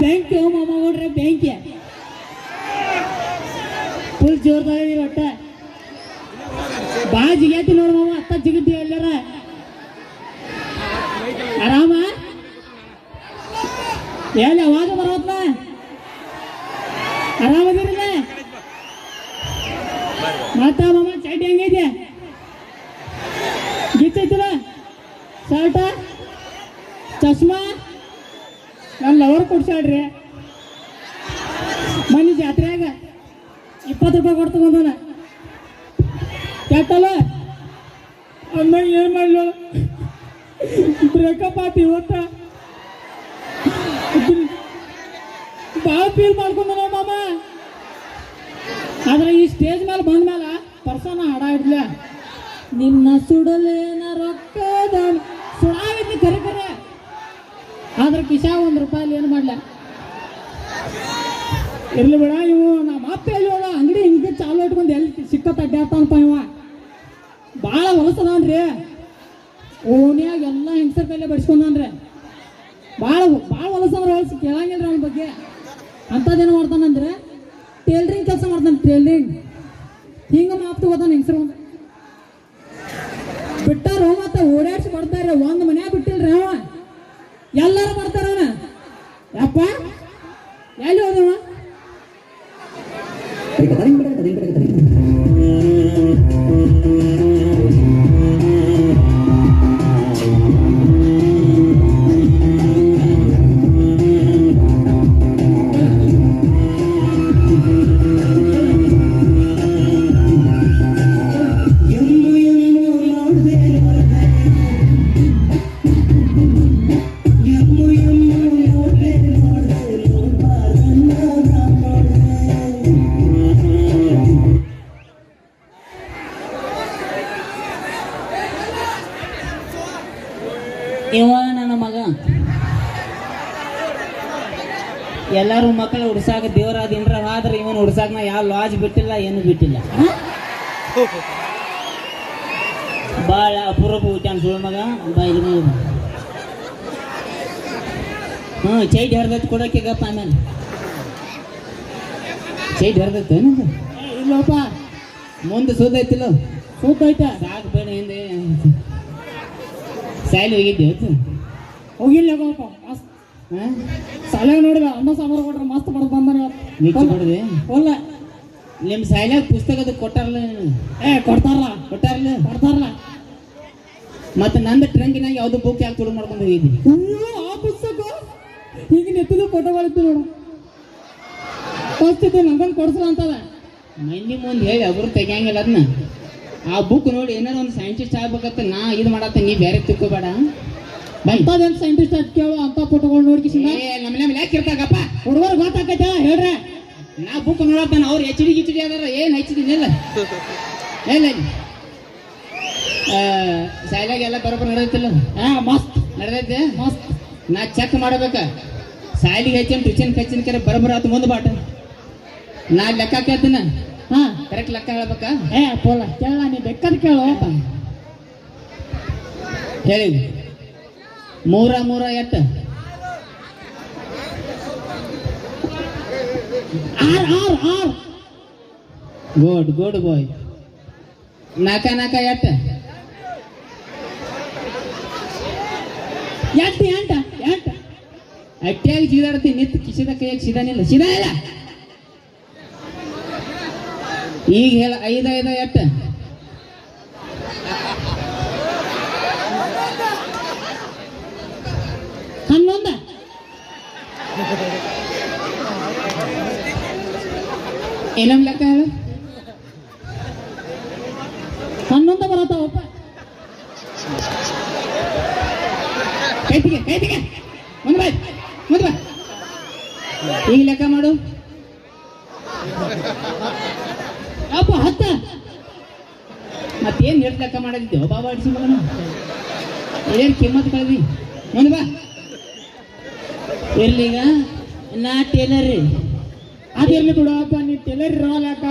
ಬೆಂಕಿ ಮಾಮ ನೋಡ್ರಿ ಬೆಂಕಿ ಫುಲ್ ಜೋರ್ದಾಗಿ ಒಟ್ಟ. ಬಾ ಜಿಗೈತಿ ನೋಡ್ ಮಾಮ, ಅತ್ತ ಜಿಗತಿ ಎಲ್ಲಾರ. ಆರಾಮ? ಎಲ್ಲಿ ಅವಾಗ ಬರೋದ್ಲ ಆರಾಮದಿರಲ್ಲ ಮತ್ತ ಮಾಮ, ಚಡ್ಡಿ ಹೆಂಗೈತೆ ಗಿಚ್ಚೈತಿಲ್ಲ ಶರ್ಟ ಚಶ್ಮಾ ನನ್ನ ಲವರ್ ಕೊಡ್ಸಾಡ್ರಿ ಮನೆ ಜಾತ್ರೆಯಾಗ ಇಪ್ಪತ್ತು ರೂಪಾಯಿ ಬಂದನ ಕೆಟ್ಟಲ್ಲ ಅಮ್ಮ ಏನು ಮಾಡಲು? ಬ್ರೇಕಪ್ ಆತಿ ಇವತ್ತ. ಭಾಳ ಫೀಲ್ ಮಾಡ್ಕೊಂಡ ಮಾಮ. ಆದ್ರೆ ಈ ಸ್ಟೇಜ್ ಮೇಲೆ ಬಂದ ಮೇಲೆ ಪರ್ಸನ ಹಾಡ ಇಡ್ಲ ನಿನ್ನ ಸುಡಲೇನ ರೊಕ್ಕದ ಸುಳಾವಿದ್ನಿ ಕರೆ ಕರೆ. ಆದ್ರೆ ಕಿಶಾ ಒಂದು ರೂಪಾಯಿ ಏನು ಮಾಡ್ಲ? ಇರ್ಲಿ ಬಿಡ ಇವು, ನಾ ಅಪ್ಪ ಇಲ್ಲಿ ಅಂಗಡಿ ಹಿಂಗೆ ಚಾಲು ಇಟ್ಕೊಂಡು ಎಲ್ಲಿ ಸಿಕ್ಕತ್ತ ಅಡ್ಡಾಡ್ತಾನಪ್ಪ ಇವ. ಭಾಳ ಹೊಲಸದಾನ್ರಿ. ಓನ್ಯಾಗ ಎಲ್ಲ ಹೆಂಗಸರ ಕೈಲೇ ಬಡಿಸ್ಕೊಂಡ್ರಿ ಭಾಳ ಭಾಳ ಹೊಲಸಂದ್ರೆ ಹೊಲಸು. ಕೇಳಂಗಿಲ್ಲ ಅವನ ಬಗ್ಗೆ. ಅಂಥದ್ದೇನು ಮಾಡ್ತಾನಂದ್ರೆ ಟೇಲ್ರಿಂಗ್ ಕೆಲಸ ಮಾಡ್ತಾನೆ ಟೇಲ್ರಿಂಗ್ ಹಿಂಗೆ ಮಾತು ತಗೋತಾನೆ ಹೆಂಗಸರು ಬಿಟ್ಟಾರ ಮತ್ತೆ ಓಡಾಡ್ಸಿ ಬರ್ತಾರೆ ಒಂದು ಮನ್ಯಾಗ ಬಿಟ್ಟಿಲ್ರಿ ಅವ. ಎಲ್ಲಾರು ಬರ್ತಾರ ಅವನ ಯಪ್ಪ ಎಲ್ಲಿ ಹೋದವ? ಎಲ್ಲರೂ ಮಕ್ಕಳು ಉಡ್ಸಾಕ ದೇವರಾದ ಏನ್ರ ಆದ್ರೆ ಇವನು ಉಡ್ಸಾಕ ನಾ ಯಾವ ಲಾಜ್ ಬಿಟ್ಟಿಲ್ಲ ಏನು ಬಿಟ್ಟಿಲ್ಲ. ಭಾಳ ಅಪರೂಪ ಹುಟ್ಟಾನ ಸುಳ್ಳು ಮಗ. ಬಾಯಿಲಿ ಮಗ ಹ್ಞೂ ಚೈಟ್ ಹರಿದತ್ ಕೊಡೋಕೆ ಗಪ್ಪ ಆಮೇಲೆ. ಚೈಟ್ ಹರಿದೈತೆ ಏನದು? ಏ, ಇಲ್ಲಪ್ಪ. ಮುಂದೆ ಸೂದೈತಿಲ್ಲ ಸೂದೈತ ಐತೆ ಸಾಕು ಬೇಡ ಹಿಂದೆ. ಸಾಯ್ಲಿ ಹೋಗಿದ್ದೆ ಹೋಗಿಲ್ಲ ಪಾಪ ಮಸ್ತ್ ಹಾಂ? ಸಾಲಾಗ ನೋಡಿದ ಅನ್ನ ಸಾಂಬಾರು ಕೊಟ್ರೆ ಮಸ್ತ್ ಬಡ್ದು ನಿಮ್ ಮಿಕ್ಸ್ ಪುಸ್ತಕ ಒಲ್ಲ ನಿಮ್ಮ ಸಾಯ್ಲಾಗ ಪುಸ್ತಕದ ಕೊಟ್ಟಾರಲ್ಲ? ಏ ಕೊಡ್ತಾರಲ್ಲ. ಕೊಟ್ಟಾರಲ್ಲ? ಕೊಡ್ತಾರಲ್ಲ. ಮತ್ತೆ ನಂದು ಟ್ರಂಕಿನಾಗ ಯಾವ್ದು ಬುಕ್ ಯಾಕೆ ತುಡು ಮಾಡ್ಕೊಂಡು ಹೋಗಿದ್ದಿ ಆ ಪುಸ್ತಕ? ಈಗ ನೆತ್ತಿದ ಫೋಟೋಗಳಿತ್ತು ನೋಡು. ಇದು ನಂಗೊಂದು ಕೊಡ್ಸಲ್ಲ ಅಂತದ. ಮಂದಿ ಮುಂದೆ ಹೇಳಿ ಅವರು ತೆಗಿಯಂಗಿಲ್ಲ ಅದನ್ನ ಆ ಬುಕ್ ನೋಡಿ ಏನಾರ ಒಂದು ಸೈಂಟಿಸ್ಟ್ ಆಗ್ಬೇಕಂತ ನಾ ಇದು ಮಾಡತ್ತೆ ನೀ ಬೇರೆ ತಿಳ್ಕೊಬೇಡ. ಬೈ ಅಂತದೇನು ಸೈಂಟಿಸ್ಟ್ ಅಂತ ಕೇಳು ಅಂತ ಫೋಟೋಗಳು ನೋಡ್ಕಿಸಿಂದ ಏ ನಮ್ಮ ನಮ್ಮ ಯಾಕೆ ಇರ್ತಾಗಪ್ಪ. ಹುಡುಗರು ಗೊತ್ತಾಕೈತ ಹೇಳ್ರೆ. ನಾ ಬುಕ್ ನೋಡತ್ತಾನ ಅವ್ರು ಎಚ್ ಡಿ ಗಿಚ್ ಡಿ ಅದಾರ ಏನು ಹಚ್ಚಿದಿನಿಲ್ಲ ಇಲ್ಲ. ಸಾಯ್ಲಾಗ ಎಲ್ಲ ಬರೋಬ್ಬರ ನಡೆದೈತಿಲ್ಲ ಹಾ ಮಸ್ತ್. ನಡೆದೈತೆ? ಮಸ್ತ್. ನಾ ಚೆಕ್ ಮಾಡ್ಬೇಕ. ಸಾಲಿಗೆ ಹೆಚ್ಚಿನ ಟುಚನ್ ಕಚ್ಚಿನ ಕರೆ ಬರಬರ ಆತು ಮುಂದೆ ಬಾಟ. ನಾ ಲೆಕ್ಕ ಕೇಳ್ತೀನ? ಹಾ. ಕರೆಕ್ಟ್ ಲೆಕ್ಕ ಹೇಳ್ಬೇಕಾ? ಏ ಪೋಲ ಕೇಳ ನೀ ಬೆಕ್ಕದ ಕೇಳು. ಹೇಳಿ. ಮೂರ ಮೂರ, ಎಟ್? ಆರ್ ಆರ್ ಆರ್. ಗುಡ್ ಗುಡ್ ಬಾಯ್ ನಾಕ ನಾಕ, ಎಟ್? ಎಟ್, ಎಂಟ ಎಂಟ. ಅಟ್ಟಿಯಾಗಿ ಜೀದಾಡ್ತಿ ನಿಂತು ಕಿಸಿದ ಕೈಯಾಗ ಸಿದಾನಿಲ್ಲ ಸಿದಾ ಇಲ್ಲ. ಈಗ ಹೇಳ, ಐದ ಐದ ಎಟ್ಟ ಹನ್ನೊಂದ ಏನಮ್ ಲೆಕ್ಕ ಹೇಳು ಹನ್ನೊಂದು ಬರತ್ತಾವಪ್ಪ ಕೈತಿಗೆ ಕೈತಿಗೆ ಮುಂದೆ ಬಾಯ್ ಮುಂದೆ ಬಾ ಈಗ ಲೆಕ್ಕ ಮಾಡು ಅಪ್ಪ ಹತ್ತ ಮತ್ತೇನು ಎಷ್ಟು ಲೆಕ್ಕ ಮಾಡಿದ್ದೆ ಬಾಬಾ ಅಡಿಸಿ ಮಗನ ಏನು ಕಿಮ್ಮತ್ ಕಳ್ದಿ ಮುಂದೆ ಬಾ ಇರ್ಲೀಗ ನಾ ಟೇಲರ್. ರೀ ಅದಿರ್ಲಿ ಬಿಡಪ್ಪ ನೀ ಟೇಲರ್ ಇರೋಲ್ಯಾಕ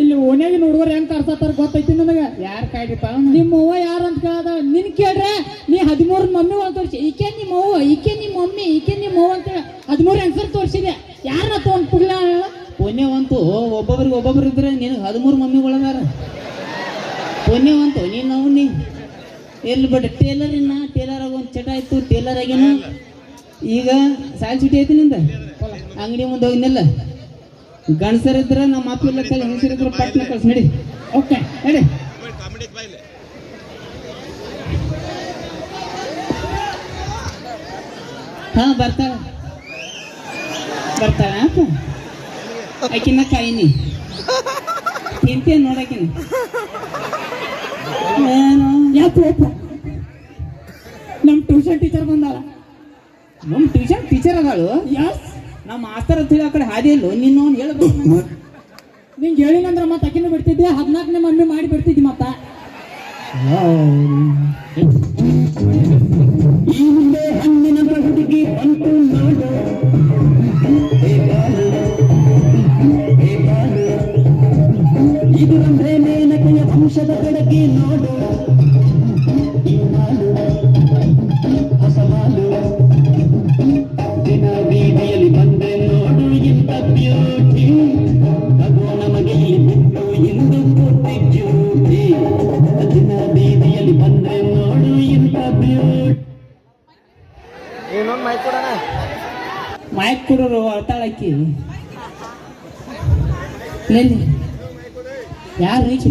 ಇಲ್ಲಿ ಓನ್ಯಾಗಿನ ಹುಡುಗರು ಹೆಂಗ್ ತರ್ಸತ್ತಾರ ಗೊತ್ತೈತಿ ನನಗೆ? ಯಾರು ಕಾಯ್ರಿಪ್ಪ ನಿಮ್ಮ ಅವ್ವ ಯಾರು ಅಂತ ಕೇಳ್ದ? ನಿನ್ ಕೇಳ್ರೆ ನೀ ಹದಿಮೂರು ಮಮ್ಮಿ ಒಂದು ತೋರಿಸಿ. ಈಕೆ ನಿಮ್ಮ ಅವ್ವ ಈಕೆ ನಿಮ್ಮ ಮಮ್ಮಿ ಈಕೆ ನಿಮ್ಮ ಅವ್ವ ಅಂತ ಹದಿಮೂರು ಹೆಂಗ್ಸರ್ ತೋರಿಸಿದೆ. ಯಾರನ್ನ ತಗೊಂಡ್ ಪುಗ್ಲ ಪುಣ್ಯವಂತು ಒಬ್ಬೊಬ್ರಿಗೆ ಒಬ್ಬೊಬ್ರು ಇದ್ರೆ ನಿನಗೆ ಹದಿಮೂರು ಮಮ್ಮಿಗಳದಾರ ಪುಣ್ಯವಂತು ನೀನು ಅವ್ನಿ. ಎಲ್ಲಿ ಬಿಡ ಟೇಲರ್ ಇನ್ನ ಟೇಲರ್ ಆಗ ಒಂದು ಚಟ ಆಯ್ತು ಟೇಲರ್ ಆಗೇನು. ಈಗ ಸಾಲ್ ಚುಟಿ ಐತಿ ನಿಂದ? ಅಂಗಡಿ ಮುಂದೆ ಹೋಗಿನಿಲ್ಲ ಗಂಡಸರಿದ್ರ ನಮ್ಮ ಮಾತು ಇಲ್ಲ ಕಲ್ ಹೆಂಗಸರಿದ್ರ ಪಟ್ನ ಕಳ್ಸಿ ನಡಿ. ಓಕೆ, ನಡಿ. ಹಾ, ಬರ್ತಾಳ. ಬರ್ತಾಳ ಅಪ್ಪ ಆಕಿನ ಕಾಯಿನಿ. ತಿಂತೇ ನೋಡಾಕಿನ ಏನು? ಯಾಕೆ ನಮ್ಮ ಟ್ಯೂಷನ್ ಟೀಚರ್ ಬಂದಾಳ. ನಮ್ಮ ಟ್ಯೂಷನ್ ಟೀಚರ್ ಅದಾಳು. ಯಸ್ ನಮ್ಮ ಮಾಸ್ತರ್ ಅಂತ ಹೇಳಿ ಆ ಕಡೆ ಹಾದಿ ಇಲ್ಲೋ ನಿನ್ನ ಅವ್ನು ಹೇಳ್ಬೇಕು ನಿಂಗೆ. ಹೇಳಿನಂದ್ರ ಮತ್ತೆ ಅಕ್ಕಿನ ಬಿಡ್ತಿದ್ದೆ ಹದಿನಾಲ್ಕನೇ ಮಮ್ಮಿ ಮಾಡಿ ಬಿಡ್ತಿದ್ದಿ ಮತ್ತ. ಈ ಮುಂದೆ ಹಣ್ಣಿನ ಹುಡುಗಿ ಬಂತು ನೋಡು. ಇದು ಅಂದ್ರೆ ಮೇನಕೆಯ ವಂಶದ ಬೆಳಗ್ಗೆ ನೋಡು. ಎಲ್ಲಿ ಯಾರು ರೀಚ್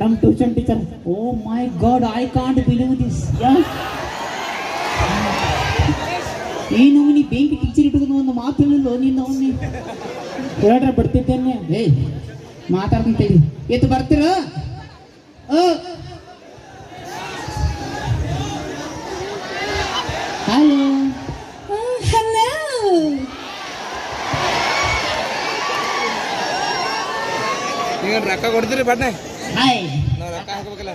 ನಮ್ಮ tuition teacher oh my god I can't believe this ಈ ನೀ ಬೆಂಕಿ ಟೀಚರ್ ಇಟ್ಕೊಂಡು ಒಂದು ಮಾತು ಹೇಳಿಲ್ಲ ನಿನ್ನ ಅವನಿ ಹೇಳ್ರೆ ಬರ್ತಿದ್ದೇನೆ. ಏಯ್ ಮಾತಾಡ್ತಂತೇಳಿ ಎತ್ತು ಬರ್ತೀರ? ಹಲೋ ನೀವು ರೊಕ್ಕ ಕೊಡ್ತೀರಿ ಬಣ್ಣ ಹಾಯ್. ನಾವು ರೊಕ್ಕ ಹಾಕ್ಬೇಕಲ್ಲ.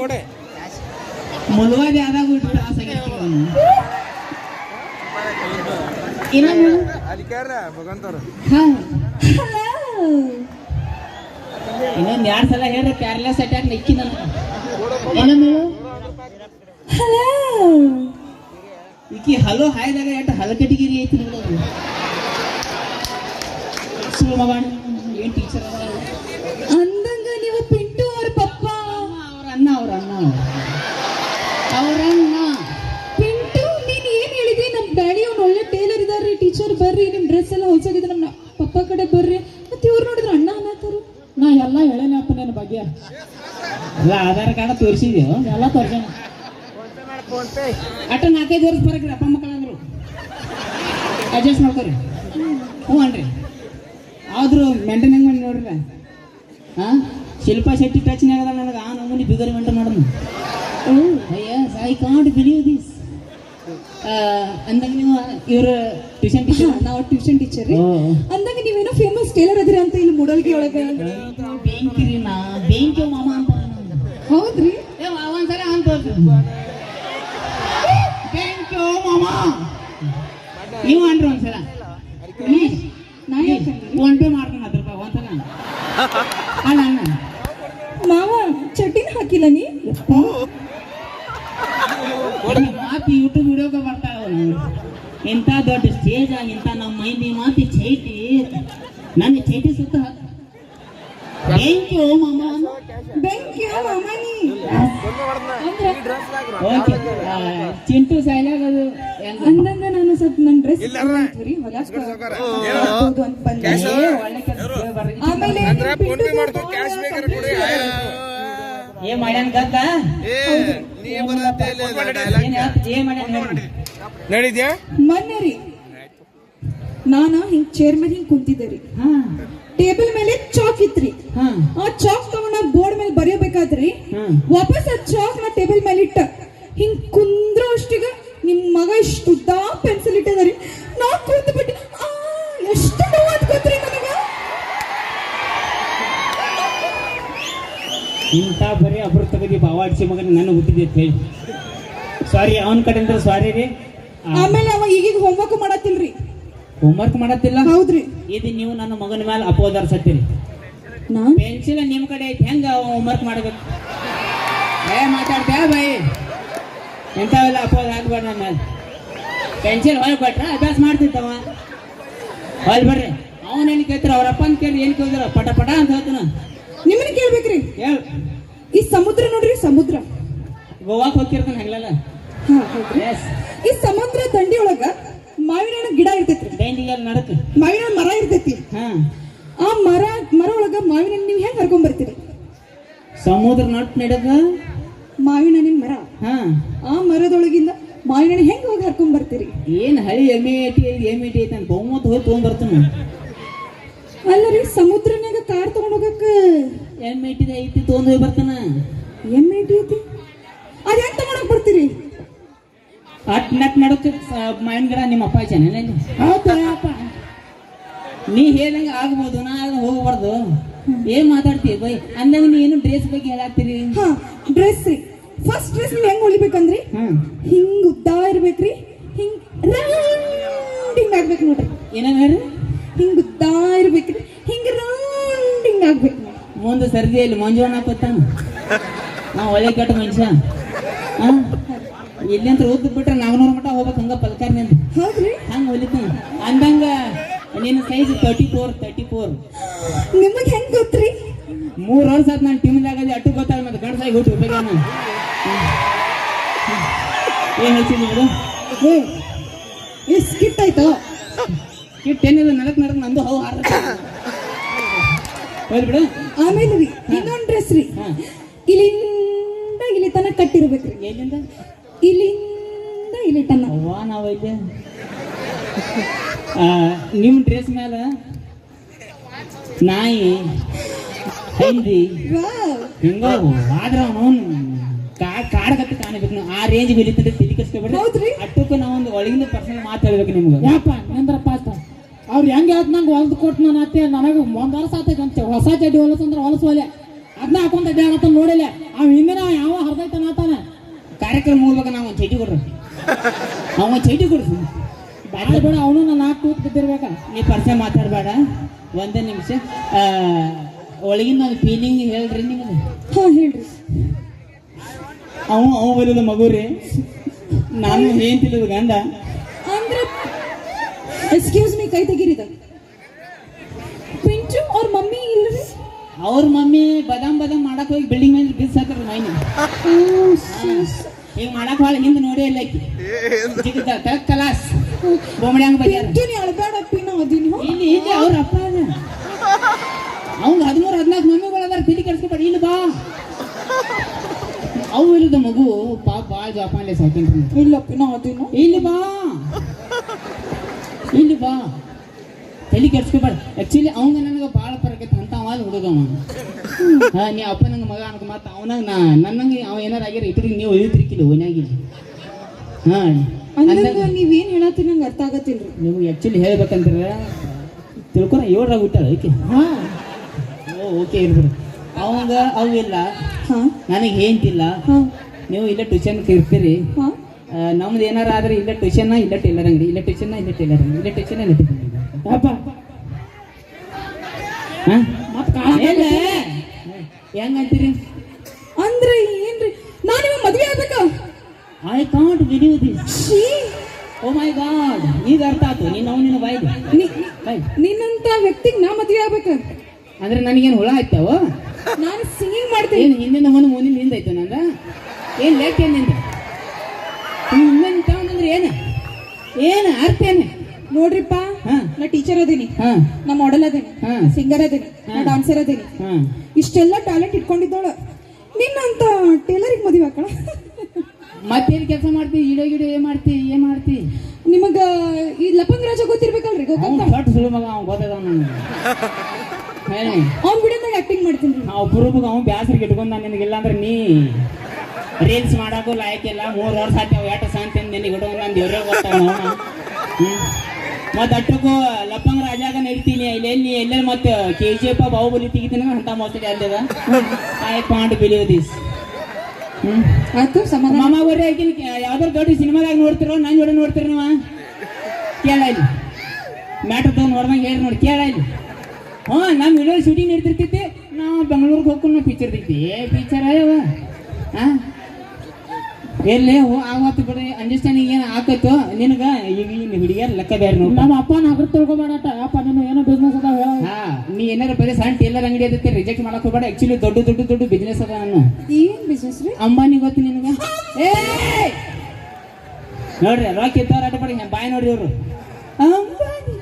ಕೊಡೆ. ಮುಳುವಾದಿ ಆದಾಗ ಇನ್ನೊಂದು? ಅಲ್ಲಿ ಕೇಳ್ರ ಭಗವಂತವ್ರು. ಹಾಯ್. ಇನ್ನೊಂದು ಎರಡು ಸಲ ಹೇಳ್ರಿ ಪ್ಯಾರ್ಲೆಸ್ ಅಟ್ಯಾಕ್ ನೆಕ್ಕಿ ನನ್ನ ಹಲೋ. ಈಕಿ ಹಲೋ ಹಾಯ್ದಾಗ ಎಷ್ಟು ಹಲಕಟಗಿರಿ ಐತಿ ನೋಡೋದು ಸುಳ್ಳು ಮಗಣ ಏನ್ ಟೀಚರ್ ಅಂದಂಗ ನೀವು ಪಿಂಟು ಅವ್ರ ಪಪ್ಪ. ಅವ್ರ ಅಣ್ಣ ಅವ್ರ ಅಣ್ಣ. ಅವ್ರ ಅಣ್ಣ. ಪಿಂಟು ನೀನು ಏನು ಹೇಳಿದೆ ನಮ್ಮ ಡ್ಯಾಡಿ ಅವ್ನು ಒಳ್ಳೆ ಟೇಲರ್ ಇದಾರ್ರಿ. ಟೀಚರ್ ಬರ್ರಿ. ನಿಮ್ ಡ್ರೆಸ್ ಎಲ್ಲ ಹೊಲ್ಸಾಗಿದೆ. ನಮ್ಮ ಪಪ್ಪ ಕಡೆ ಬರ್ರಿ. ಮತ್ತೆ ಇವ್ರು ನೋಡಿದ್ರು ಅಣ್ಣ ಅನ್ನತ್ತಾರು. ನಾ ಎಲ್ಲ ಹೇಳೇನಪ್ಪ ನನ್ನ ಬಗ್ಗೆ. ಅಲ್ಲ ಆಧಾರ್ ಕಾರ್ಡ್ ತೋರಿಸಿದ್ಯೋ? ಎಲ್ಲ ತೋರ್ಸೋಣ ಅಟ್ಟ ನಾಲ್ಕೈದು ವರ್ಷ ಬರಕ್ರಿ ಅಪ್ಪ ಮಕ್ಕಳಂದ್ರು. ಅಡ್ಜಸ್ಟ್ ಮಾಡ್ಕೊರಿ. ಹ್ಞೂ ಅನ್ರಿ ಆದ್ರೂ ಮೇಂಟೈನ್ ಹೆಂಗೆ ಮಾಡಿ ನೋಡ್ರಿ? ಹಾಂ ಶಿಲ್ಪಾ ಶೆಟ್ಟಿ ಟಚ್ನಾಗ ಅದ ನನಗೆ ಆ ನಮೂನಿ ಬಿಗರಿ ಮೇಂಟೈನ್ ಮಾಡೋದು ಅಯ್ಯ ಐ ಕಾಂಟ್ ಬಿಲೀವ್ ದಿಸ್ ಅಂದಾಗ ನೀವು ಇವ್ರ ಟ್ಯೂಷನ್ ಟೀಚರ್ ನಾವು ಟ್ಯೂಷನ್ ಟೀಚರ್ ರೀ. ಅಂದಾಗ ನೀವೇನೋ ಫೇಮಸ್ ಟೇಲರ್ ಅದ್ರಿ ಅಂತ ಇಲ್ಲಿ ಮೂಡಲ್ಗಿ ಒಳಗೆ. ಬೆಂಕಿ ರೀ ನಾ ಬೆಂಕಿ ಮಾಮ ಅಂತ ಹೌದ್ರಿ? ಒಂದ್ಸಲ ಅಂತ ಬೆಂಕಿ ಮಾಮ. ನೀವು ಅನ್ರಿ ಒಂದ್ಸಲ. ಯಾಕೆ ಫೋನ್ ಪೇ ಮಾಡ್ತೀನಿ ಒಂದ್ಸಲ ಅಲ್ಲ ಮಾವ ಚಟಿನ ಹಾಕಿಲ್ಲ ನೀ? ಮಾತು ಯೂಟ್ಯೂಬ್ ವಿಡಿಯೋಗೆ ಬರ್ತಾವ ಇಂಥ ದೊಡ್ಡ ಸ್ಟೇಜ್ ಇಂಥ ನಮ್ಮ ಮೈಂದಿ ಮಾತಿ ಚೈಟಿ. ನನ್ನ ಚೈಟಿ ಸುತ್ತ ಥ್ಯಾಂಕ್ ಯು ಮಾಮ. ಬೆಂಕಿ ಚಿಂಟು ಸೈಲಾಗ ಅದು ಹೆಂಗ ಅಂದಂಗ ನಾನು ಸ್ವಲ್ಪ ನನ್ನ ಡ್ರೆಸ್ ಆಮೇಲೆ ಏನ್ ಮಾಡ್ಯಾನ ಗದ್ದ ಮೊನ್ನೆ ರೀ. ನಾನು ಹಿಂಗ್ ಚೇರ್ ಮೇಲೆ ಹಿಂಗ್ ಕುಂತಿದ್ದೆ ರೀ. ಹಾ. ಟೇಬಲ್ ಮೇಲೆ ಚಾಕ್ ಇತ್ರಿ. ಹಾ ಆ ಚಾಕ್ ತಗೊಂಡ ಬೋರ್ಡ್ ಮೇಲೆ ಬರೆಯಬೇಕಾದ್ರಿ. ವಾಪಸ್ ಆ ಚಾಕ್ನ ಟೇಬಲ್ ಮೇಲೆ ಇಟ್ಟ. ಹಿಂಗ್ ಕುಂದ್ರೋ ಅಷ್ಟಿಗ ನಿಮ್ ಮಗ ಇಷ್ಟು ಉದ್ದ ಪೆನ್ಸಿಲ್ ಇಟ್ಟದ್ರಿ. ನಾ ಕುಂತ ಬಿಟ್ಟು ಎಷ್ಟು ನೋವು ಅಂತ ಗೊತ್ತ್ರಿ ನನಗ? ಇಂಥ ಬರೀ ಅಬ್ರು ತಗದಿ ಬಾವಾಡ್ಸಿ ಮಗನ ನನ್ನ ಹುಟ್ಟಿದೆ ಅಂತ ಹೇಳಿ. ಸಾರಿ ಅವನ ಕಡೆಯಿಂದ ಸಾರಿ ರೀ. ಆಮೇಲೆ ಅವ ಈಗೀಗ ಹೋಮ್ವರ್ಕ್ ಮಾಡತ್ತಿಲ್ರಿ. ಹೋಮ್ವರ್ಕ್ ಮಾಡತ್ತಿಲ್ಲ? ಹೌದ್ರಿ. ಇದು ನೀವು ನನ್ನ ಮಗನ ಮೇಲೆ ಅಪೋದರ್ ಸತ್ತೀರಿ ಪೆನ್ಸಿಲ್ ನಿಮ್ಮ ಕಡೆ ಐತಿ ಹೆಂಗ ಹೋಮ್ವರ್ಕ್ ಮಾಡ್ಬೇಕು? ಏ ಮಾತಾಡ್ತೇ ಬೈ ಎಂಥವೆಲ್ಲ ಅಪೋದ ಹಾಕ್ಬೇಡ ನನ್ನ ಮೇಲೆ ಪೆನ್ಸಿಲ್ ಹೊಳ್ ಕೊಟ್ರ ಅಭ್ಯಾಸ ಮಾಡ್ತಿದ್ದವ. ಹೊಲ್ ಬರ್ರಿ ಅವನ್ ಏನು ಕೇಳ್ತಾರ ಅವ್ರ ಅಂತ ಕೇಳಿ ಏನು ಕೇಳಿದ್ರ ಪಟ ಪಟ ಅಂತ ಹೇಳ್ತಾನ. ನಿಮ್ಮನ್ನ ಕೇಳ್ಬೇಕ್ರಿ. ಹೇಳ. ಈ ಸಮುದ್ರ ನೋಡ್ರಿ ಸಮುದ್ರ. ಗೋವಾಕ್ ಹೋಗ್ತಿರ್ತಾನೆ ಹಂಗಲ್ಲ ಈ ಸಮುದ್ರ ದಂಡಿ ಒಳಗ ಮಾವಿನ ಹಣ್ಣು ಗಿಡ ಇರ್ತೈತ್ರಿ. ನಡಕ್ ಮಾವಿನ ಹಣ್ಣ್ ಮರ ಇರ್ತೈತಿ. ಹಾ. ಆ ಮರ ಮರ ಒಳಗ ಮಾವಿನ ಹಣ್ಣು ನೀವು ಹೆಂಗ್ ಹರ್ಕೊಂಡ್ ಬರ್ತೀರಿ? ಸಮುದ್ರ ನಟ್ ನಡೆದ? ಮಾವಿನ ಹಣ್ಣಿನ ಮರ. ಹಾ. ಆ ಮರದೊಳಗಿಂದ ಮಾವಿನ ಹಣ್ಣು ಹೆಂಗ್ ಹೋಗಿ ಹರ್ಕೊಂಡ್ ಬರ್ತೀರಿ? ಏನ್ ಹಳಿ ಎಂ ಐಟಿ ಎಂ ಐತಿ ಐತಿ ಅಂತ ಬಹುಮತ್ ಹೋಗಿ ತಗೊಂಡ್ ಬರ್ತಾನ ಅಲ್ಲ ರೀ ಸಮುದ್ರನ್ಯಾಗ ಕಾರ್ ತಗೊಂಡ್ ಹೋಗಕ್ಕ ಎಂ ಐಟಿ ಐತಿ ತಗೊಂಡ್ ಹೋಗಿ ಬರ್ತಾನ. ಎಂ ಐಟಿ ಐತಿ ಅದ್ ಹೆಂಗ್ ತಗೊಂಡೋಗ್ ಬರ್ತೀರಿ ಅಟ್ ನಟ್ ನಡಕ್ ಮಾವಿನ ಗಿಡ ನಿಮ್ಮ ಅಪ್ಪ ಚೆನ್ನ ಹೌದು? ಅಪ್ಪ. ನೀ ಹೇಳಂಗೆ ಆಗ್ಬೋದು ನಾ ಹೋಗ್ಬಾರ್ದು. ಏನ್ ಮಾತಾಡ್ತೀವಿ ಬೈ? ಅಂದಂಗ ನೀ ಏನು ಡ್ರೆಸ್ ಬಗ್ಗೆ ಹೇಳಾಕ್ತೀರಿ ಹಾ ಡ್ರೆಸ್ ಫಸ್ಟ್ ಡ್ರೆಸ್ ನೀವು ಹೆಂಗ್ ಹೊಲಿಬೇಕಂದ್ರಿ ಹಿಂಗ್ ಉದ್ದ ಇರ್ಬೇಕ್ರಿ. ಹಿಂಗ್ ರೌಂಡಿಂಗ್ ಆಗ್ಬೇಕು ನೋಡ್ರಿ. ಏನಾಗ ಹೇಳ್ರಿ? ಹಿಂಗ್ ಉದ್ದ ಇರ್ಬೇಕ್ರಿ. ಹಿಂಗ್ ರೌಂಡಿಂಗ್ ಆಗ್ಬೇಕು ಮುಂದೆ ಸರ್ದಿಯಲ್ಲಿ ಮಂಜುವಣ್ಣ ಕೊತ್ತಾನ ನಾ ಒಳ್ಳೆ ಕೆಟ್ಟ ಮನುಷ್ಯ. ಹಾ? ಇಲ್ಲಿಂತ ಓದ್ ಬಿಟ್ರೆ ನಾಗ್ನೂರು ಮಟ್ಟ ಹೋಗ್ಬೇಕು ಹಂಗ ಪಲ್ಕಾರ ಹೌದ್ರಿ? ಹಂಗ ಹೊಲಿತ ಅಂದಂಗ ನಿನ್ನ size thirty four thirty four ನಿಮಗ್ ಹೆಂಗ್ ಗೊತ್ತ್ರಿ? ಮೂರು ವರ್ಷ ಆತ್ ನಾನು ಟೀಮ್ದಾಗ ಅಟ್ಟು ಗೊತ್ತಾಗ ಮತ್ತೆ ಗಂಡಸಾಗಿ ಹುಟ್ಟು ಉಪಯೋಗ ಏನ್ ಹೇಳ್ತೀನಿ ಅದು ಏ ಸ್ಕಿಟ್ ಆಯ್ತು? ಸ್ಕಿಟ್ ಏನಿಲ್ಲ ನಡಕ್ ನಡಕ್ ನಂದು ಹೌ ಹಾರ ಬಿಡು. ಆಮೇಲೆ ರೀ ಇನ್ನೊಂದ್ ಡ್ರೆಸ್ ರೀ. ಇಲ್ಲಿಂದ ಇಲ್ಲಿ ತನಕ ಕಟ್ಟಿರ್ಬೇಕ್ರಿ. ಎಲ್ಲಿಂದ? ಇಲ್ಲಿಂದ ಇಲ್ಲಿ ತನಕ ಅವ್ವ ನಾವು ಇಲ್ಲಿ. ನಿಮ್ಮ ಡ್ರೆಸ್ ಮೇಲೆ ನಾಯಿ ಹಿಂದಿ ವಾವ್ ಹಿಂಗ ಆದ್ರ ಅವನು ಕಾಡ್ ಕಾಡ್ಗತ್ತೆ ಕಾಣಬೇಕು ಆ ರೇಂಜ್ ಬೆಳೀತದೆ ತಿಳಿ ಕಸ್ಕೊಬೇಡ್ರಿ? ಅಟ್ಟಕ್ಕೆ ನಾವು ಒಂದು ಒಳಗಿಂದ ಪರ್ಸನಲ್ ಮಾತಾಡಬೇಕು ನಿಮ್ಗೆ. ಯಾಪ ನಿಂದ್ರಪ್ಪ ಆತ ಅವ್ರು ಹೆಂಗೆ ಹೇಳ್ತ ನಂಗೆ ಹೊಲ್ದು ಕೊಟ್ಟು ನಾನು ಅತ್ತೆ. ನನಗೆ ಒಂದು ವರ್ಷ ಆತೈತೆ ಹೊಸ ಚಡ್ಡಿ ಹೊಲಸಂದ್ರೆ ಒಲೆ ಅದನ್ನ ಹಾಕೊಂತ ಅಡ್ಡಾಡತ್ತ ನೋಡಿಲ್ಲ ಅವ್ ಹಿಂದಿನ ಯಾವ ಹರ್ದೈತನ ಆತಾನ? ಕಾರ್ಯಕ್ರಮ ಹೋಗ್ಬೇಕು ನಾವು ಒಂದು ಚೈಟಿ ಕೊಡ್ರಿ. ಅವ ಒಂದು ಚೈಟಿ ಕೊಡ್ರಿ ಬಾರಿ ಬೇಡ ಅವನು ನಾನು ನಾಲ್ಕು ತೂತ್ ಬಿದ್ದಿರ್ಬೇಕ. ನೀ ಪರಿಚಯ ಮಾತಾಡಬೇಡ. ಒಂದೇ ನಿಮಿಷ. ಒಳಗಿನ ಒಂದು ಫೀಲಿಂಗ್ ಹೇಳ್ರಿ ನಿಮಗೆ. ಹಾ ಹೇಳ್ರಿ. ಅವ ಅವ ಬರೋದು ಮಗು ರೀ ನಾನು ಏನು ತಿಳಿದು ಗಂಡ. ಅಂದ್ರೆ ಎಕ್ಸ್ಕ್ಯೂಸ್ ಮೀ ಕೈ ತೆಗೀರಿದ ಅವ್ರ ಮಮ್ಮಿ ಬದಾಮ್ ಬದಾಮ್ ಮಾಡಕ್ ಹೋಗಿ ಬಿಲ್ಡಿಂಗ್ ಮೇಲೆ ಬಿಸ್ ಹಾಕ್ರ ಮೈನಿ ಈಗ ಮಾಡಕ್ ಹೋಳ ಹಿಂದೆ ನೋಡೇ ಇಲ್ಲ ಕಲಾಸ್. ಬೊಮ್ಮಡಿ ಹಂಗ ಬದಿಯಾರ. ಅಳಬೇಡಪ್ಪಿ ನಾ ಅದೀನಿ. ಇಲ್ಲಿ ಇಲ್ಲಿ ಅವ್ರ ಅಪ್ಪ ಅದ. ಅವಂಗ ಹದಿಮೂರು ಹದಿನಾಲ್ಕು ಮಮ್ಮಿಗಳು ಅದಾರ ತಿಳಿ ಕೆಡ್ಸ್ಕೊಬೇಡ ಇಲ್ಲಿ ಬಾ. ಅವು ಇಲ್ಲದ ಮಗು ಪಾಪ ಭಾಳ ಜೋಪಾನ್ಲೆ ಸಾಕಿನ್ರಿ ಇಲ್ಲಪ್ಪಿ ನಾ ಅದೀನು. ಇಲ್ಲಿ ಬಾ. ಇಲ್ಲಿ ಬಾ. ತಲೆ ಕೆಡ್ಸ್ಕೊಬೇಡ ಆಕ್ಚುಲಿ ಅವಂಗ ನನಗೆ ಭಾಳ ಪರಕೈತೆ ಅಂತ ಅವ ಹುಡುಗ ಅವ ಹಾ ನೀ ಅಪ್ಪ ನಂಗೆ ಮಗ ಅನ್ಕ ಮತ್ತೆ ಅವನಾಗ ನಾ ನನ್ನಂಗೆ ಅವ ಏನಾರ ಆಗ್ಯಾರ ಇಟ್ರಿಗೆ ನೀವು ಒಯ್ಯುತ್ತಿರ್ಕಿಲ್ಲ ಓನ್ಯಾಗಿಲ್ಲ ಹಾ. ನೀವೇನು ಹೇಳತ್ತೀರಿ ನಂಗೆ ಅರ್ಥ ಆಗತ್ತಿಲ್ರಿ. ನಿಮ್ಗೆ ಆ್ಯಕ್ಚುಲಿ ಹೇಳ್ಬೇಕಂದ್ರೆ ತಿಳ್ಕೊನ ಏಳ್ರಾಗ ಹುಟ್ಟಾಳ ಓಕೆ ಹಾ. ಓ ಓಕೆ ಇರ್ಬಿಡು ಅವಂಗ ಅವಿಲ್ಲ ಹಾ. ನನಗೆ ಏಂತಿಲ್ಲ ಹಾ. ನೀವು ಇಲ್ಲೇ ಟ್ಯೂಷನ್ ಇರ್ತೀರಿ. ಹಾ. ನಮ್ದು ಏನಾರ ಆದ್ರೆ ಇಲ್ಲ ಟ್ಯೂಷನ್ ಇಲ್ಲ ಟೇಲರ್ ಅಂಗಡಿ ಇಲ್ಲ ಟ್ಯೂಷನ್ ಇಲ್ಲ ಟೇಲರ್ ಅಂಗಡಿ ಇಲ್ಲ ಟ್ಯೂಷನ್ ಇಲ್ಲ ಟೇಲರ್ ಅಂಗಡಿ ಹಾ ಹೆಂಗಂತೀರಿ? ಅಂದ್ರೆ ಏನ್ರಿ? ನಾನು ನಿಮಗೆ ಮದ್ವೆ ಆಗ್ಬೇಕ I can't believe this oh my god ಈಗ ಅರ್ಥ ಆಯ್ತು. ನೀನು ಅವ್ನು ನಿನ್ನ ಬಾಯಿಗೆ. ನಿನ್ನಂತ ವ್ಯಕ್ತಿಗೆ ನಾ ಮದ್ವೆ ಆಗ್ಬೇಕ? ಅಂದ್ರೆ ನನಗೇನು ಹುಳ ಆಯ್ತಾವ ನಾನು ಸಿಂಗಿಂಗ್ ಮಾಡ್ತೀನಿ. ಏನು ಹಿಂದಿನ ಒಂದು ಮುಂದಿನ ಹಿಂದೆ ಆಯ್ತು ನಂದ? ಏನು ಲೇಟ್ ಏನ್ ಹಿಂದಿನ ತಗೊಂಡ್ ಅಂದ್ರೆ ಏನು? ಏನು? ಅರ್ಥ ಏನು? ನೋಡ್ರಿಪ್ಪ ಹಾ. ನಾ ಟೀಚರ್ ಅದೀನಿ ಹಾ. ನಾ ಮಾಡೆಲ್ ಅದೀನಿ ಹಾ. ಸಿಂಗರ್ ಅದೀನಿ ನಾ. ಡಾನ್ಸರ್ ಅದೀನಿ. ಹಾ. ಇಷ್ಟೆಲ್ಲ ಟ್ಯಾಲೆಂಟ್ ಇಟ್ಕೊಂಡಿದ್ದೋಳ. ನಿನ್ನಂತ ಟೇಲರಿಗೆ ಮದುವೆ ಹಾಕೋಣ. ಮತ್ತೇನು ಕೆಲಸ ಮಾಡ್ತಿ? ಇಡೋ ಗಿಡೋ ಏನ್ ಮಾಡ್ತಿ? ಏನ್ ಮಾಡ್ತಿ? ನಿಮಗ ಈ ಲಪಂಗ್ ರಾಜ ಗೊತ್ತಿರ್ಬೇಕಲ್ರಿ ದೊಡ್ಡ ಸುಳ್ಳು ಮಗ ಅವ್ನು ಗೊತ್ತದ ಅವ್ನ್ ಬಿಡಂದಾಗ ಆಕ್ಟಿಂಗ್ ಮಾಡ್ತೀನಿ ನಾವು ಮಗ ಅವ್ನು ಬ್ಯಾಸರಿಗೆ ಇಟ್ಕೊಂಡ ನಿನಗಿಲ್ಲ ಅಂದ್ರೆ ನೀ ರೀಲ್ಸ್ ಮಾಡಕ್ಕೂ ಇಲ್ಲ ಮೂರು ವರ್ಷ ಆಯ್ತು ಎಷ್ಟು ಅಂತ ನಿನಗೆ ಇಟ್ಕೊಂಡ್ ನಾನು. ದೇವ್ರೇ ಗೊತ್ತಾವ ಮತ್ತೆ ಅಟ್ಟಕ್ಕೂ ಲಪ್ಪಂಗ ರಾಜಾಗ ನಡಿತೀನಿ. ಇಲ್ಲಿ ಎಲ್ಲಿ ಎಲ್ಲೇ ಮತ್ತೆ ಕೆ ಜಿ ಎಫ್ ಬಾಹುಬಲಿ ತೆಗಿತೀನಿ ಅಂತ ಮೋಸಡಿ ಅಲ್ಲದ ಐ ಕಾಂಟ್ ಬಿಲೀವ್ ದಿಸ್ ಆಯ್ತು ಸಮಾಧಾನ. ಮಾಮ ಬರ್ರಿ ಆಕಿನ ಯಾವ್ದಾರು ದೊಡ್ಡ ಸಿನಿಮಾದಾಗ ನೋಡ್ತಿರೋ ನಾನು ಜೋಡಿ ನೋಡ್ತೀರ ನೀವ? ಕೇಳ ಇಲ್ಲಿ. ಮ್ಯಾಟ್ರ್ ತಗೊಂಡು ನೋಡ್ದಂಗೆ ಹೇಳಿ ನೋಡಿ ಕೇಳ ಇಲ್ಲಿ. ಹ್ಞೂ ನಮ್ಮ ವಿಡಿಯೋ ಶೂಟಿಂಗ್ ನಡೀತಿರ್ತೈತಿ ನಾವು ಬೆಂಗಳೂರಿಗೆ ಹೋಗ್ಕೊಂಡು ಪಿಕ್ಚರ್ ತೆಗ್ತಿ ಏ ಪಿಕ್ಚರ್ ಅಯ್ಯವ ಹಾಂ ಎಲ್ಲಿ ಹೋ ಆಗತ್ತು ಬಿಡಿ ಅಂಡರ್ಸ್ಟ್ಯಾಂಡಿಂಗ್ ಏನು ಆಕತ್ತು ನಿನಗೆ ಈಗ ಈ ಹುಡುಗಿಯರ್ ಲೆಕ್ಕ ಬೇರೆ ನೋಡಿ. ನಮ್ಮ ಅಪ್ಪ ನಗರ ತಿಳ್ಕೊಬೇಡಟ ಅಪ್ಪ ನೀನು ಏನೋ ಬಿಸ್ನೆಸ್ ಅದಾವ ಹೇಳ. ಹಾ ನೀ ಏನಾರ ಬರೀ ಸಣ್ಣ ಟೇಲರ್ ಅಂಗಡಿ ಅದಕ್ಕೆ ರಿಜೆಕ್ಟ್ ಮಾಡಕ್ ಹೋಗ್ಬೇಡ. ಆಕ್ಚುಲಿ ದೊಡ್ಡ ದೊಡ್ಡ ದೊಡ್ಡ ಬಿಸ್ನೆಸ್ ಅದ ನಾನು ಏನ್ ಬಿಸ್ನೆಸ್ ರೀ? ಅಂಬಾನಿ ಗೊತ್ತು ನಿನಗೆ? ಏ! ನೋಡ್ರಿ ರೊಕ್ಕ ಇದ್ದವ್ರ ಆಟ ಪಡಿ ಬಾಯ್ ನೋಡ್ರಿ ಅವರು ಅಂಬಾನಿ.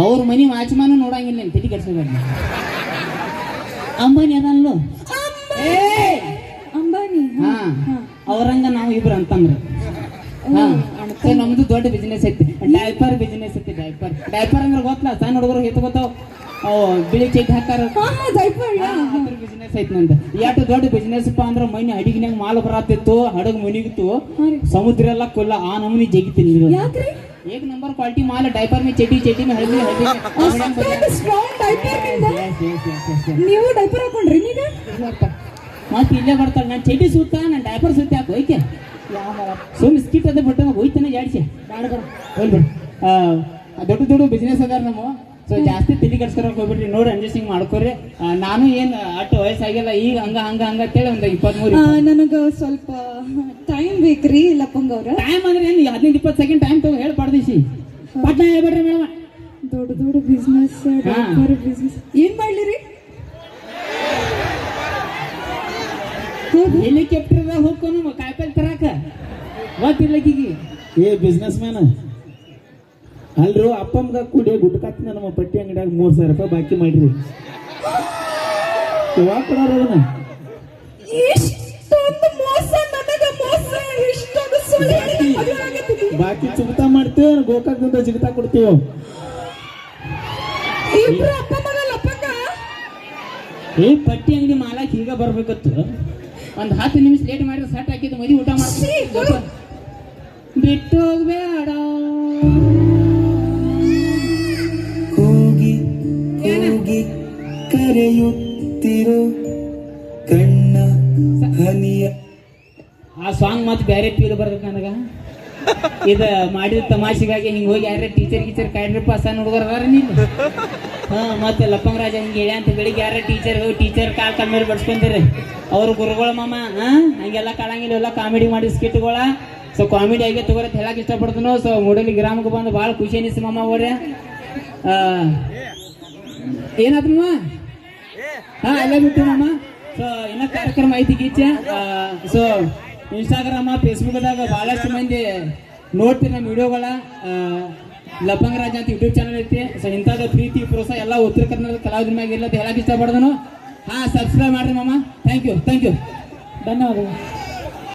ಅವ್ರ ಮನಿ ವಾಚ್ಮಾನು ನೋಡಂಗಿಲ್ಲ ನೀನು ತಿಟಿ ಕೆಡ್ಸ್ಕೊಬೇಡ ಅಂಬಾನಿ ಅದನ್ಲು ಏ! ಅಂಬಾನಿ ಹಾ. ಅವ್ರಂಗ ನಾವು ಇಬ್ರು ಅಂತಂದ್ರೆ. ಸೊ ನಮ್ದು ದೊಡ್ಡ ಬಿಸ್ನೆಸ್ ಐತಿ. ಡೈಪರ್ ಬಿಸ್ನೆಸ್ ಐತಿ ಡೈಪರ್ ಡೈಪರ್ ಅಂದ್ರೆ ಗೊತ್ತಲ್ಲ ಸಣ್ಣ ಹುಡುಗರು ಎತ್ತು ಗೊತ್ತಾವ ಅವು ಬಿಳಿ ಚೈಟ್ ಹಾಕಾರ ಬಿಸ್ನೆಸ್ ಐತಿ ನಂದು. ಎಷ್ಟು ದೊಡ್ಡ ಬಿಸ್ನೆಸ್ ಅಪ್ಪ ಅಂದ್ರೆ ಮನೆ ಅಡಿಗಿನಾಗ ಮಾಲ್ ಬರತ್ತಿತ್ತು ಹಡಗ್ ಮುನಿಗಿತ್ತು. ಸಮುದ್ರ ಎಲ್ಲ ಕೊಲ್ಲ ಆ ನಮೂನಿ ಜಗಿತೀನಿ ಏಕ್ ನಂಬರ್ ಕ್ವಾಲಿಟಿ ಮಾಲ್ ಡೈಪರ್ ಮೇ ಚಟಿ ಚಟಿ ಮೇ ಹಳದಿ ಹಳದಿ. ಸ್ಟ್ರಾಂಗ್ ಡೈಪರ್ ನೀವು ಡೈಪರ್ ಹಾಕೊಂಡ್ರಿ ನೀಗ ಮತ್ತೆ ಇಲ್ಲೇ ಬರ್ತಾಳೆ ನಾನು ಚಟಿ ಸುತ್ತ ನಾನು ಡೈಪರ್ ಸುತ್ತ ಹಾಕಿ ಹೋಯ್ಕೆ? ಸುಮ್ ಸ್ಕಿಟ್ ಅದ ಬಿಟ್ಟು ಹೋಯ್ತಾನೆ ಜಾಡಿಸಿ. ದೊಡ್ಡ ದೊಡ್ಡ ಬಿಸ್ನೆಸ್ ಅದಾರ ನಮ್ಮ. ಸೊ ಜಾಸ್ತಿ ತಿಂಡಿ ಕೆಡ್ಸ್ಕೊಳಕ್ ಹೋಗ್ಬಿಟ್ರಿ ನೋಡಿ ಅಡ್ಜಸ್ಟಿಂಗ್ ಮಾಡ್ಕೊರಿ. ನಾನು ಏನು ಅಷ್ಟು ವಯಸ್ಸಾಗಿಲ್ಲ. ಈಗ ಹಂಗ ಹಂಗ ಹಂಗ ಕೇಳಿ ಒಂದು ಇಪ್ಪತ್ಮೂರು ನನಗ ಸ್ವಲ್ಪ ಟೈಮ್ ಬೇಕ್ರಿ ಲಪ್ಪಂಗ್ ಅವ್ರ. ಟೈಮ್ ಅಂದ್ರೆ ಏನು? ಹದಿನೈದು ಇಪ್ಪತ್ತು ಸೆಕೆಂಡ್ ಟೈಮ್ ತಗೋ ಹೇಳಿ ಪಡ್ದಿಸಿ ಪಟ್ನ ಹೇಳ್ಬೇಡ್ರಿ ಮೇಡಮ್. ದೊಡ್ಡ ದೊಡ್ಡ ಬಿಸ್ನೆಸ್ ಬಿಸ್ನೆಸ್ ಏನ್ ಹೆಲಿಕಾಪ್ಟರ್ದಾಗ ಹೋಗ್ಕೊಂಡು ಕಾಯಿಪಲ್ಲೆ ತರಾಕ. ಗೊತ್ತಿಲ್ಲಕಿಗಿ ಏ ಬಿಸ್ನೆಸ್ ಮ್ಯಾನ್ ಅಲ್ರು ಅಪ್ಪಮ್ಗ ಕೂಡಿ ಗುಟ್ಕಾತ್ ನಮ್ಮ ಪಟ್ಟಿ ಅಂಗಡಿಯಾಗ ಮೂರ್ ಸಾವಿರ ರೂಪಾಯಿ ಬಾಕಿ ಮಾಡ್ರಿ. ಯಾವಾಗ ಕೊಡೋರು ಅದನ್ನ. ಬಾಕಿ ಚುಗತಾ ಮಾಡ್ತೀವಿ ಗೋಕಾಕ್ದಿಂದ ಜಿಗತಾ ಕೊಡ್ತೀವಿ ಈ ಪಟ್ಟಿ ಅಂಗಡಿ ಮಾಲಾಕ್ ಈಗ ಬರ್ಬೇಕತ್ತು. ಒಂದ್ ಹತ್ತು ನಿಮಿಷ ಲೇಟ್ ಮಾಡಿದ್ರೆ ಸಟ್ ಹಾಕಿದ್ದು ಮದಿ ಊಟ ಮಾಡ್ತೀವಿ. ಮಾಡ್ತೀನಿ ಬಿಟ್ಟು ಹೋಗ್ಬೇಡ ಕೂಗಿ ಹೋಗಿ ಕರೆಯುತ್ತಿರೋ ಕಣ್ಣ ಹನಿಯ. ಆ ಸಾಂಗ್ ಮತ್ತೆ ಬೇರೆ ಪೀಲ್ ಬರ್ತದೆ ನನಗ. ಇದ ಮಾಡಿದ ತಮಾಷೆಗಾಗಿ ಹಿಂಗೆ ಹೋಗಿ ಯಾರೇ ಟೀಚರ್ ಗೀಚರ್ ಕಾಯ್ರಿ ಸಣ್ಣ ಹುಡುಗರು ಅದಾರ ನೀನು ಮತ್ತೆ ಲಪ್ಪಂಗ ರಾಜ ಹಿಂಗೆ ಹೇಳ ಅಂತ ಬೆಳಿಗ್ಗೆ ಯಾರ ಟೀಚರ್ ಟೀಚರ್ ಕಾಲ್ ಮೇಲೆ ಬಡ್ಸ್ಕೊಂತೀರಿ. ಅವ್ರು ಗುರುಗಳ ಮಾಮ ಹಂಗೆಲ್ಲ ಕಾಳಂಗಿಲ್ಲ, ಎಲ್ಲ ಕಾಮಿಡಿ ಮಾಡಿ ಸ್ಕಿಟ್ಗಳ ಸೊ ಕಾಮಿಡಿ ಆಗಿ ತಗೋರತ್ ಹೇಳಕ್ ಇಷ್ಟಪಡ್ತನು. ಸೊ ಮೂಡಲಿ ಗ್ರಾಮಕ್ಕೆ ಬಂದು ಭಾಳ ಖುಷಿ ಅನಿಸಿ ಮಾಮ ಅವ್ರೆ. ಏನಾದ್ರು? ಹಾ ಅಲ್ಲೇ ಬಿಟ್ಟು ಮಾಮ. ಸೊ ಇನ್ನ ಕಾರ್ಯಕ್ರಮ ಐತಿ ಗೀಚೆ. ಸೊ ಇನ್ಸ್ಟಾಗ್ರಾಮ ಫೇಸ್ಬುಕ್ದಾಗ ಬಹಳಷ್ಟು ಮಂದಿ ನೋಡ್ತೀನಿ ನಮ್ಮ ವಿಡಿಯೋಗಳ ಲಪಂಗರಾಜ್ ಅಂತ ಯೂಟ್ಯೂಬ್ ಚಾನಲ್ ಐತಿ. ಸೊ ಇಂಥದ್ದು ಪ್ರೀತಿ, ಪ್ರೋತ್ಸಾಹ ಎಲ್ಲ ಉತ್ತರ ಕನ್ನಡ ಕಲಾವಿದ್ರ ಮ್ಯಾಗ ಇಲ್ಲ ಹೇಳಕ್ ಇಷ್ಟಪಡ್ದನು ಹಾ ಸಬ್ಸ್ಕ್ರೈಬ್ ಮಾಡ್ರಿ ಮಾಮ. ಥ್ಯಾಂಕ್ ಯು ಥ್ಯಾಂಕ್ ಯು ಧನ್ಯವಾದಗಳು.